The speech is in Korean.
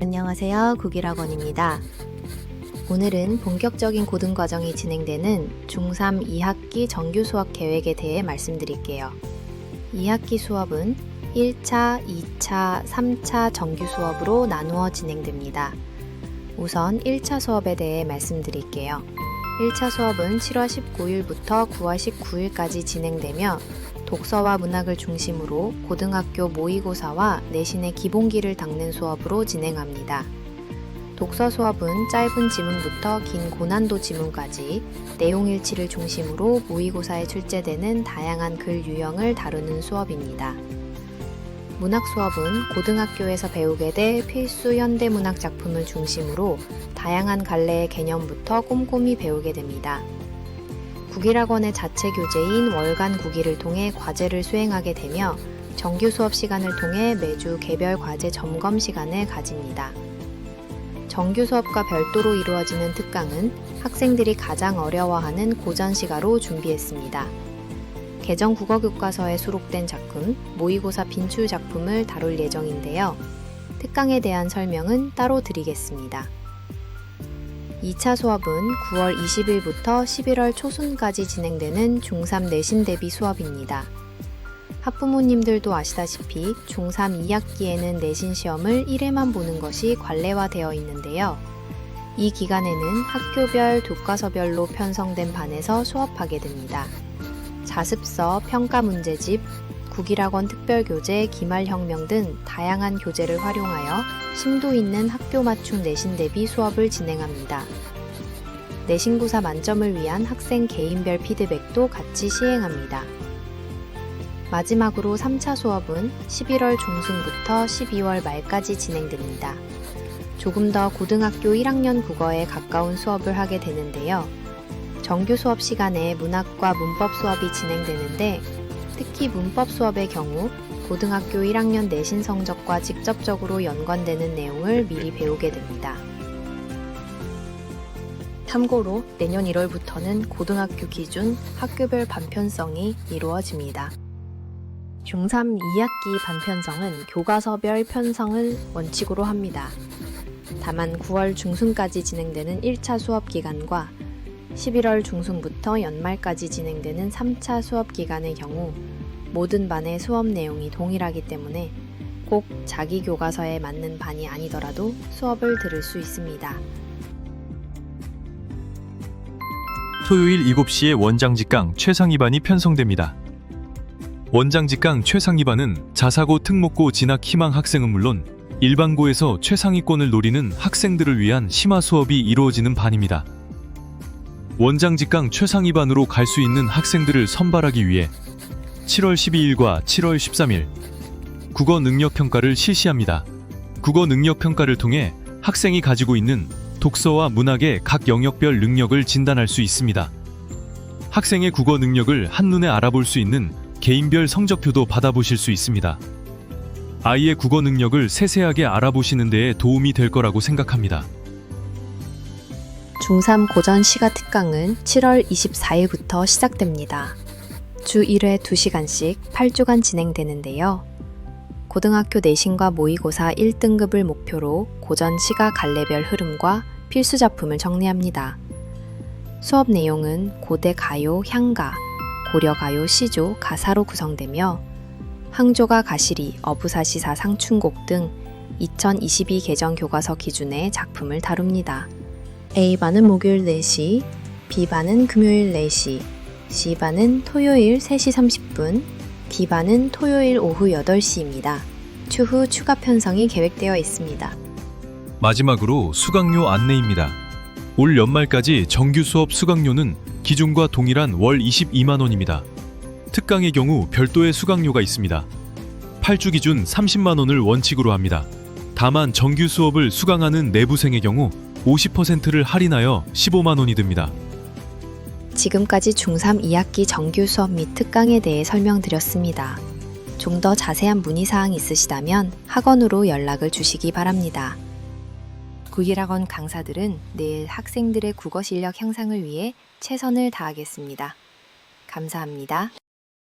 안녕하세요. 국일학원입니다. 오늘은 본격적인 고등 과정이 진행되는 중3 2학기 정규 수업 계획에 대해 말씀드릴게요. 2학기 수업은 1차, 2차, 3차 정규 수업으로 나누어 진행됩니다. 우선 1차 수업에 대해 말씀드릴게요. 1차 수업은 7월 19일부터 9월 19일까지 진행되며 독서와 문학을 중심으로 고등학교 모의고사와 내신의 기본기를 닦는 수업으로 진행합니다. 독서 수업은 짧은 지문부터 긴 고난도 지문까지 내용 일치를 중심으로 모의고사에 출제되는 다양한 글 유형을 다루는 수업입니다. 문학 수업은 고등학교에서 배우게 될 필수 현대 문학 작품을 중심으로 다양한 갈래의 개념부터 꼼꼼히 배우게 됩니다. 국일학원의 자체 교재인 월간 국일을 통해 과제를 수행하게 되며 정규 수업 시간을 통해 매주 개별 과제 점검 시간을 가집니다. 정규 수업과 별도로 이루어지는 특강은 학생들이 가장 어려워하는 고전시가로 준비했습니다. 개정 국어 교과서에 수록된 작품, 모의고사 빈출 작품을 다룰 예정인데요. 특강에 대한 설명은 따로 드리겠습니다. 2차 수업은 9월 20일부터 11월 초순까지 진행되는 중3 내신 대비 수업입니다. 학부모님들도 아시다시피 중3 2학기에는 내신 시험을 1회만 보는 것이 관례화되어 있는데요. 이 기간에는 학교별, 교과서별로 편성된 반에서 수업하게 됩니다. 자습서, 평가 문제집, 국일학원 특별교재, 기말혁명 등 다양한 교재를 활용하여 심도 있는 학교 맞춤 내신 대비 수업을 진행합니다. 내신구사 만점을 위한 학생 개인별 피드백도 같이 시행합니다. 마지막으로 3차 수업은 11월 중순부터 12월 말까지 진행됩니다. 조금 더 고등학교 1학년 국어에 가까운 수업을 하게 되는데요. 정규 수업 시간에 문학과 문법 수업이 진행되는데 특히 문법 수업의 경우 고등학교 1학년 내신 성적과 직접적으로 연관되는 내용을 미리 배우게 됩니다. 참고로 내년 1월부터는 고등학교 기준 학교별 반편성이 이루어집니다. 중3 2학기 반편성은 교과서별 편성을 원칙으로 합니다. 다만 9월 중순까지 진행되는 1차 수업 기간과 11월 중순부터 연말까지 진행되는 3차 수업 기간의 경우 모든 반의 수업 내용이 동일하기 때문에 꼭 자기 교과서에 맞는 반이 아니더라도 수업을 들을 수 있습니다. 토요일 7시에 원장 직강 최상 2반이 편성됩니다. 원장 직강 최상 2반은 자사고 특목고 진학 희망 학생은 물론 일반고에서 최상위권을 노리는 학생들을 위한 심화 수업이 이루어지는 반입니다. 원장 직강 최상 2반으로 갈 수 있는 학생들을 선발하기 위해 7월 12일과 7월 13일 국어 능력 평가를 실시합니다. 국어 능력 평가를 통해 학생이 가지고 있는 독서와 문학의 각 영역별 능력을 진단할 수 있습니다. 학생의 국어 능력을 한눈에 알아볼 수 있는 개인별 성적표도 받아보실 수 있습니다. 아이의 국어 능력을 세세하게 알아보시는 데에 도움이 될 거라고 생각합니다. 중3 고전 시가 특강은 7월 24일부터 시작됩니다. 주 1회 2시간씩 8주간 진행되는데요. 고등학교 내신과 모의고사 1등급을 목표로 고전 시가 갈래별 흐름과 필수 작품을 정리합니다. 수업 내용은 고대 가요, 향가, 고려 가요, 시조, 가사로 구성되며 항조가 가시리, 어부사시사 상춘곡 등 2022 개정 교과서 기준의 작품을 다룹니다. A반은 목요일 4시, B반은 금요일 4시, C반은 토요일 3시 30분, D반은 토요일 오후 8시입니다. 추후 추가 편성이 계획되어 있습니다. 마지막으로 수강료 안내입니다. 올 연말까지 정규 수업 수강료는 기존과 동일한 월 22만 원입니다. 특강의 경우 별도의 수강료가 있습니다. 8주 기준 30만 원을 원칙으로 합니다. 다만 정규 수업을 수강하는 내부생의 경우 50%를 할인하여 15만 원이 듭니다. 지금까지 중3 2학기 정규 수업 및 특강에 대해 설명드렸습니다. 좀 더 자세한 문의사항 있으시다면 학원으로 연락을 주시기 바랍니다. 국일학원 강사들은 내일 학생들의 국어 실력 향상을 위해 최선을 다하겠습니다. 감사합니다.